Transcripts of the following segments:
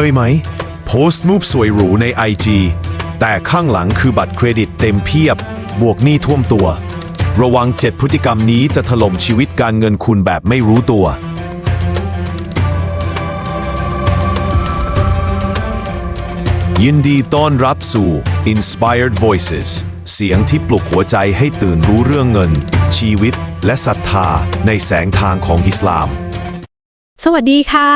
คยไหม โพสต์รูปสวยหรูใน IG แต่ข้างหลังคือบัตรเครดิตเต็มเพียบ บวกหนี้ท่วมตัว ระวังเจ็ดพฤติกรรมนี้จะถล่มชีวิตการเงินคุณแบบไม่รู้ตัว ยินดีต้อนรับสู่ Inspired Voices เสียงที่ปลุกหัวใจให้ตื่นรู้เรื่องเงิน ชีวิตและศรัทธาในแสงทางของอิสลาม สวัสดีค่ะ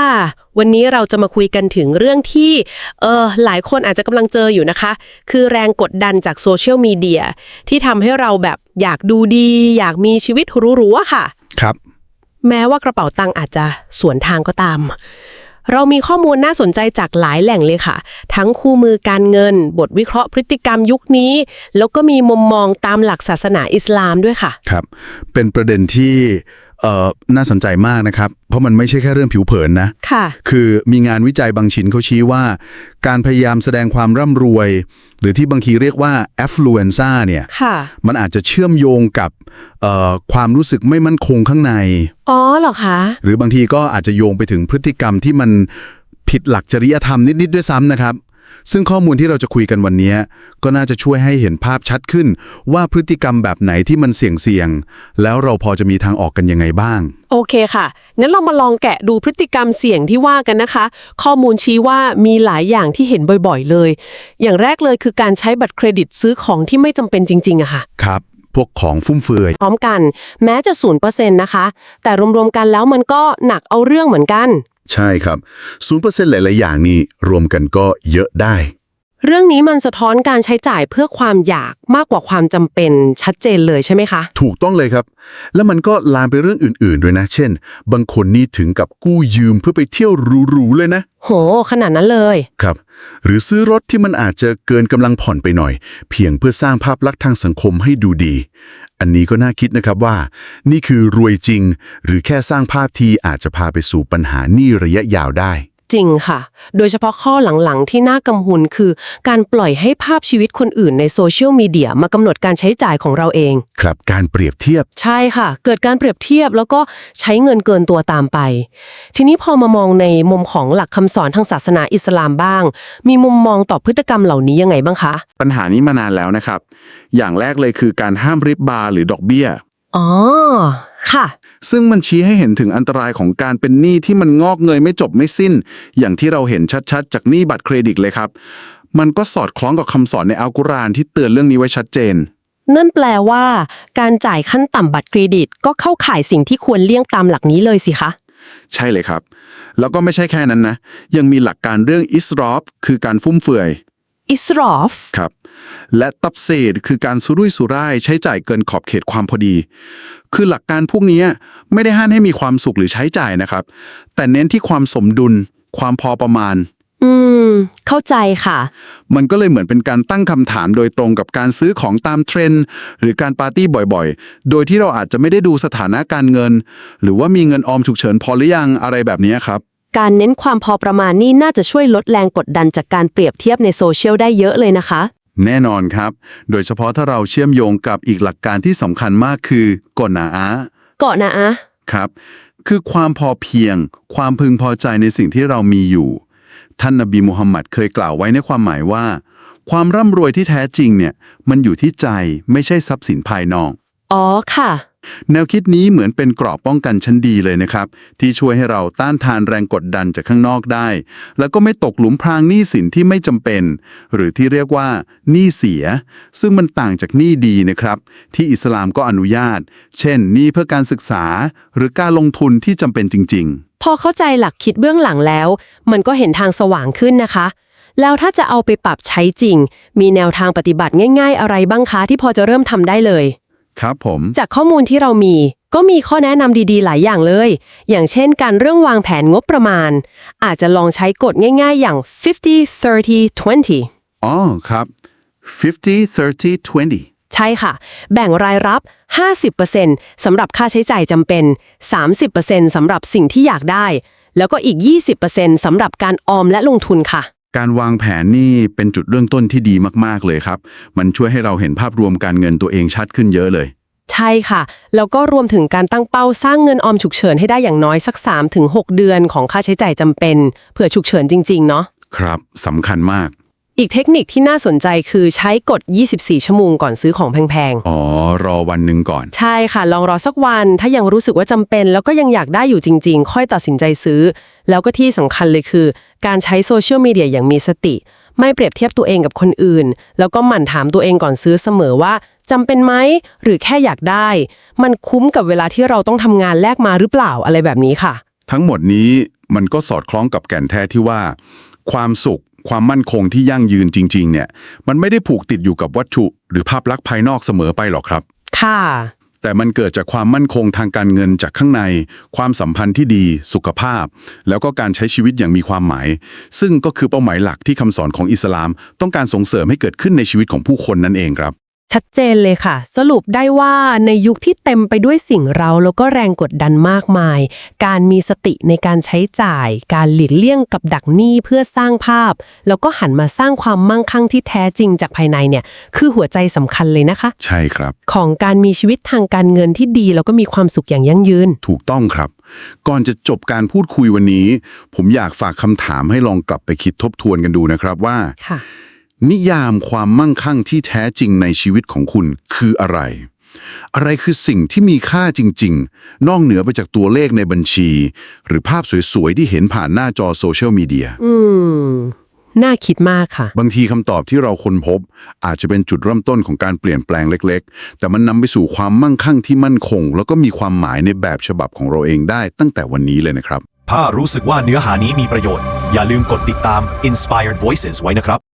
วันนี้เราจะมาคุยกันถึงเรื่องที่เออหลายคนอาจจะกำลังเจออยู่นะคะ คือแรงกดดันจากโซเชียลมีเดียที่ทำให้เราแบบอยากดูดี อยากมีชีวิตหรูๆอะค่ะ ครับ แม้ว่ากระเป๋าตังค์อาจจะสวนทางก็ตาม เรามีข้อมูลน่าสนใจจากหลายแหล่งเลยค่ะ ทั้งคู่มือการเงิน บทวิเคราะห์พฤติกรรมยุคนี้ แล้วก็มีมุมมองตามหลักศาสนาอิสลามด้วยค่ะ ครับ เป็นประเด็นที่ เอ่อน่าสนใจมากนะครับ เพราะมันไม่ใช่แค่เรื่องผิวเผินนะ ค่ะ คือมีงานวิจัยบางชิ้นเขาชี้ว่า การพยายามแสดงความร่ำรวย หรือที่บางทีเรียกว่า affluenza เนี่ย ค่ะ มันอาจจะเชื่อมโยงกับเอ่อความรู้สึกไม่มั่นคงข้างใน อ๋อเหรอคะ หรือบางทีก็อาจจะโยงไปถึงพฤติกรรมที่มันผิดหลักจริยธรรมนิด ๆ ด้วยซ้ำนะครับ ซึ่งข้อมูลที่เราจะคุยกันวันนี้ ก็น่าจะช่วยให้เห็นภาพชัดขึ้น ว่าพฤติกรรมแบบไหนที่มันเสี่ยงๆแล้วเราพอจะมีทางออกกันยังไงบ้าง โอเคค่ะ งั้นเรามาลองแกะดูพฤติกรรมเสี่ยงที่ว่ากันนะคะ ข้อมูลชี้ว่ามีหลายอย่างที่เห็นบ่อยๆ เลย อย่างแรกเลยคือการใช้บัตรเครดิตซื้อของที่ไม่จำเป็นจริงๆอะค่ะ ครับ พวกของฟุ่มเฟือย พร้อมกัน แม้จะ0%นะคะ แต่รวมๆกันแล้วมันก็หนักเอาเรื่องเหมือนกัน ใช่ครับ 0%หลาย ๆ อย่างนี้รวมกันก็เยอะได้ เรื่องนี้มันสะท้อนการใช้จ่ายเพื่อความอยากมากกว่าความจำเป็นชัดเจนเลยใช่ไหมคะ ถูกต้องเลยครับ แล้วมันก็ลามไปเรื่องอื่นๆด้วยนะ เช่น บางคนนี่ถึงกับกู้ยืมเพื่อไปเที่ยวหรูๆเลยนะ โห ขนาดนั้นเลย ครับ หรือซื้อรถที่มันอาจจะเกินกำลังผ่อนไปหน่อย เพียงเพื่อสร้างภาพลักษณ์ทางสังคมให้ดูดี อันนี้ก็น่าคิดนะครับว่า นี่คือรวยจริง หรือแค่สร้างภาพที่อาจจะพาไปสู่ปัญหาหนี้ระยะยาวได้ จริงค่ะ โดยเฉพาะข้อหลังๆ ที่น่ากังวลคือ การปล่อยให้ภาพชีวิตคนอื่นในโซเชียลมีเดียมากำหนดการใช้จ่ายของเราเอง ครับการเปรียบเทียบ ใช่ค่ะ เกิดการเปรียบเทียบแล้วก็ใช้เงินเกินตัวตามไป ทีนี้พอมามองในมุมของหลักคำสอนทางศาสนาอิสลามบ้าง มีมุมมองต่อพฤติกรรมเหล่านี้ยังไงบ้างคะ ปัญหานี้มานานแล้วนะครับ อย่างแรกเลยคือการห้ามริบบาร์หรือดอกเบี้ย อ๋อ ค่ะ ซึ่งมันชี้ให้เห็นถึงอันตรายของการเป็นหนี้ที่มันงอกเงยไม่จบไม่สิ้น อย่างที่เราเห็นชัดๆ จากหนี้บัตรเครดิตเลยครับ มันก็สอดคล้องกับคำสอนในอัลกุรอานที่เตือนเรื่องนี้ไว้ชัดเจน นั่นแปลว่า การจ่ายขั้นต่ำบัตรเครดิต ก็เข้าข่ายสิ่งที่ควรเลี่ยงตามหลักนี้เลยสิคะ ใช่เลยครับ แล้วก็ไม่ใช่แค่นั้นนะ ยังมีหลักการเรื่องอิสรอฟคือการฟุ่มเฟือย อิสรอฟครับ และตับเศษคือการสุรุ่ยสุร่ายใช้จ่ายเกินขอบเขตความพอดี คือหลักการพวกนี้ไม่ได้ห้ามให้มีความสุขหรือใช้จ่ายนะครับ แต่เน้นที่ความสมดุล ความพอประมาณ อืม เข้าใจค่ะ มันก็เลยเหมือนเป็นการตั้งคำถามโดยตรงกับการซื้อของตามเทรนด์หรือการปาร์ตี้บ่อยๆ โดยที่เราอาจจะไม่ได้ดูสถานะการเงิน หรือว่ามีเงินออมฉุกเฉินพอหรือยังอะไรแบบนี้ครับ การเน้นความพอประมาณนี่น่าจะช่วยลดแรงกดดันจากการเปรียบเทียบในโซเชียลได้เยอะเลยนะคะ แน่นอนครับ โดยเฉพาะถ้าเราเชื่อมโยงกับอีกหลักการที่สำคัญมากคือกฎนาอาเกาะนะอะครับ คือความพอเพียง ความพึงพอใจในสิ่งที่เรามีอยู่ ท่านนบีมุฮัมมัดเคยกล่าวไว้ในความหมายว่า ความร่ำรวยที่แท้จริงเนี่ยมันอยู่ที่ใจไม่ใช่ทรัพย์สินภายนอก อ๋อค่ะแนวคิดนี้เหมือนเป็นกราะป้องกันชั้นดีเลยนะครับ ที่ช่วยให้เราต้านทานแรงกดดันจากข้างนอกได้ แล้วก็ไม่ตกหลุมพรางหนี้สินที่ไม่จำเป็น หรือที่เรียกว่าหนี้เสีย ซึ่งมันต่างจากหนี้ดีนะครับ ที่อิสลามก็อนุญาต เช่นหนี้เพื่อการศึกษา หรือการลงทุนที่จำเป็นจริง ๆ พอเข้าใจหลักคิดเบื้องหลังแล้ว มันก็เห็นทางสว่างขึ้นนะคะแล้วถ้าจะเอาไปปรับใช้จริง มีแนวทางปฏิบัติง่าย ๆ อะไรบ้างคะที่พอจะเริ่มทำได้เลย ครับผม จากข้อมูลที่เรามี ก็มีข้อแนะนำดีๆ หลายอย่างเลย อย่างเช่นการเรื่องวางแผนงบประมาณ อาจจะลองใช้กฎง่ายๆ อย่าง 50 30 20 อ๋อครับ 50 30 20 ใช่ค่ะ แบ่งรายรับ 50%สำหรับค่าใช้จ่ายจำเป็น 30%สำหรับสิ่งที่อยากได้ แล้วก็อีก 20%สำหรับการออมและลงทุนค่ะ การวางแผนนี่เป็นจุดเริ่มต้นที่ดีมาก ๆ เลยครับ มันช่วยให้เราเห็นภาพรวมการเงินตัวเองชัดขึ้นเยอะเลยใช่ช่ค่ะ แล้วก็รวมถึงการตั้งเป้าสร้างเงินออมฉุกเฉินให้ได้อย่างน้อยสัก 3-6 เดือนของค่าใช้จ่ายจำเป็น เผื่อฉุกเฉินจริง ๆ เนาะ ครับสำคัญมาก อีกเทคนิคที่น่าสนใจคือใช้กฎ24 ชั่วโมงก่อนซื้อของแพงอ๋อ รอวันหนึ่งก่อน ๆ ใช่ค่ะ ลองรอสักวัน ถ้ายังรู้สึกว่าจำเป็น แล้วก็ยังอยากได้อยู่จริง ๆ ค่อยตัดสินใจซื้อ แล้วก็ที่สำคัญเลยคือ การใช้โซเชียลมีเดียอย่างมีสติ ไม่เปรียบเทียบตัวเองกับคนอื่น แล้วก็หมั่นถามตัวเองก่อนซื้อเสมอว่าจำเป็นไหมหรือแค่อยากได้ มันคุ้มกับเวลาที่เราต้องทำงานแลกมาหรือเปล่าอะไรแบบนี้ค่ะ ทั้งหมดนี้มันก็สอดคล้องกับแก่นแท้ที่ว่า ความสุข ความมั่นคงที่ยั่งยืนจริงๆ เนี่ย มันไม่ได้ผูกติดอยู่กับวัตถุ หรือภาพลักษณ์ภายนอกเสมอไปหรอกครับ ค่ะ แต่มันเกิดจากความมั่นคงทางการเงินจากข้างใน ความสัมพันธ์ที่ดี สุขภาพ แล้วก็การใช้ชีวิตอย่างมีความหมาย ซึ่งก็คือเป้าหมายหลักที่คำสอนของอิสลาม ต้องการส่งเสริมให้เกิดขึ้นในชีวิตของผู้คนนั่นเองครับ ชัดเจนเลยค่ะ สรุปได้ว่าในยุคที่เต็มไปด้วยสิ่งเราแล้วก็แรงกดดันมากมาย การมีสติในการใช้จ่าย การหลีกเลี่ยงกับดักหนี้เพื่อสร้างภาพ แล้วก็หันมาสร้างความมั่งคั่งที่แท้จริงจากภายในเนี่ย คือหัวใจสำคัญเลยนะคะ ใช่ครับ ของการมีชีวิตทางการเงินที่ดี แล้วก็มีความสุขอย่างยั่งยืน ถูกต้องครับ ก่อนจะจบการพูดคุยวันนี้ ผมอยากฝากคำถามให้ลองกลับไปคิดทบทวนกันดูนะครับว่าค่ะ นิยามความมั่งคั่งที่แท้จริงในชีวิตของคุณคืออะไร อะไรคือสิ่งที่มีค่าจริง ๆ นอกเหนือไปจากตัวเลขในบัญชี หรือภาพสวย ๆ ที่เห็นผ่านหน้าจอโซเชียลมีเดีย อืม น่าคิดมากค่ะ บางทีคำตอบที่เราค้นพบ อาจจะเป็นจุดเริ่มต้นของการเปลี่ยนแปลงเล็ก ๆ แต่มันนำไปสู่ความมั่งคั่งที่มั่นคง แล้วก็มีความหมายในแบบฉบับของเราเองได้ตั้งแต่วันนี้เลยนะครับ ถ้ารู้สึกว่าเนื้อหานี้มีประโยชน์ อย่าลืมกดติดตาม Inspired Voices ไว้นะครับ